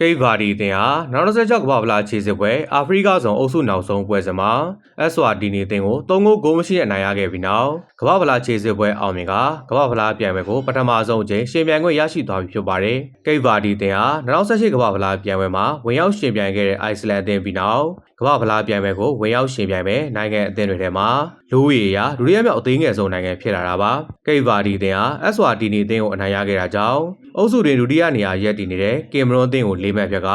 ကိတ်ဗာဒီအသင်းဟာနောက်26ကမ္ဘာဖလားခြေစစ်ပွဲအာဖရိကဆောင်အုပ်စုနောက်ဆုံးပွဲစဉ်မှာ SWATini အသင်းကို3ဂိုးဂိုးမရှိနဲ့အနိုင်ရခဲ့ပြီးနောက်ကမ္ဘာဖလားခြေစစ်ပွဲအောင်မြင်ကကမ္ဘာဖလားပြိုင်ပွဲကိုပထမဆုံးအကြိမ်ရှင်ပြိုင်ခွင့်ရရှိသွားပြီဖြစ်ပါတယ်။ကိတ်ဗာဒီအသင်းဟာ2018ကမ္ဘာဖလားပြိုင်ပွဲမှာဝင်ရောက်ရှင်ပြိုင်ခဲ့တဲ့အိုက်စလန်အသင်းပြီးနောက်ကမ္ဘာဖလားပြိုင်ပွဲကိုဝင်ရောက်ရှင်ပြိုင်မဲ့နိုင်ငံအသင်းတွေထဲမှာလူဦးရေအရဒုတိယမြောက်အသေးငယ်ဆုံးနိုင်ငံဖြစ်လာတာပါ။ကိတ်ဗာဒီအသင်းဟာ SWATini အသင်းကိုအနိုင်ရခဲ့တာကြောင့် အုပ်စုတွင်ဒုတိယနေရာရပ်တည်နေတဲ့ကင်မရွန်အသင်းကို၄မှတ်ပြက်က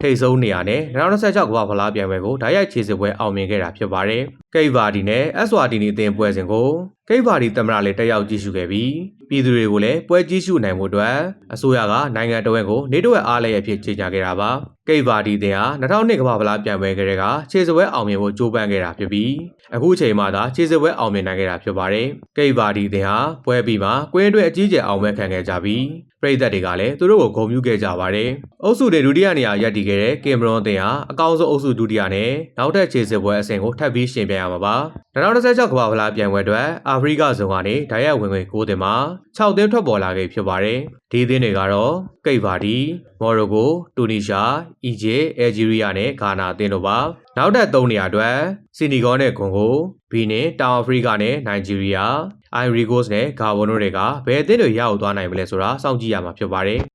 ထိပ်ဆုံးနေရာနဲ့2026ကမ္ဘာဖလားပြိုင်ပွဲကိုဓာတ်ရိုက်ခြေစစ်ပွဲအောင်မြင်ခဲ့တာဖြစ်ပါတယ်။ကိတ်ဗာဒီနဲ့ SWATini အသင်းပွဲစဉ်ကိုကိတ်ဗာဒီသမ္မတလည်းတက်ရောက်ကြည့်ရှုခဲ့ပြီးပြည်သူတွေကိုလည်းပွဲကြည့်ရှုနိုင်မှုအတွက်အစိုးရကနိုင်ငံတော်ဝန်ကိုနေတော်အားလည်းအဖြစ်ကြေညာခဲ့တာပါ။ကိတ်ဗာဒီတင်ဟာ2002ကမ္ဘာဖလားပြိုင်ပွဲကလေးကခြေစပွဲအောင်မြင်ဖို့ကြိုးပမ်းခဲ့တာဖြစ်ပြီးအခုအချိန်မှသာခြေစပွဲအောင်မြင်နိုင်ခဲ့တာဖြစ်ပါတယ်။ကိတ်ဗာဒီတင်ဟာပွဲပြီးမှကွင်းအတွက်အကြီးကျယ်အောင်ပွဲခံခဲ့ကြပြီးပြည်သက်တွေကလည်းသူတို့ကိုဂုဏ်ပြုခဲ့ကြပါတယ်။အုပ်စုတွေဒုတိယနေရာရပ်တည်ခဲ့တဲ့ကင်မရွန်တင်ဟာအကောင်းဆုံးအုပ်စုဒုတိယနဲ့နောက်ထပ်ခြေစပွဲအဆင့်ကိုထပ်ပြီးရှင်ပြိုင်ရမှာပါ။2016ကမ္ဘာဖလားပြိုင်ပွဲအတွက်အာဖရိကဇုံကနေဓာတ်ရိုက်ဝင်ခွင့်9တင်မှာ6တင်ထွက်ပေါ်လာခဲ့ဖြစ်ပါတယ်။ဒီအသင်းတွေကတော့ကိတ်ဗာဒီ၊မော်ရိုကို၊တူနီရှာ၊အီဂျစ်၊အယ်ဂျီးရီးယားနဲ့ဂါနာအသင်းတို့ပါ။နောက်ထပ်3နေရာအတွက်စီနီဂေါနဲ့ဂွန်ဂို၊ဘီနင်၊တောင်အာဖရိကနဲ့နိုင်ဂျီးရီးယား၊အိုင်ရီဂိုစ်နဲ့ဂါဘွန်တို့တွေကဘယ်အသင်းတွေရအောင်သွားနိုင်မလဲဆိုတာစောင့်ကြည့်ရမှာဖြစ်ပါတယ်။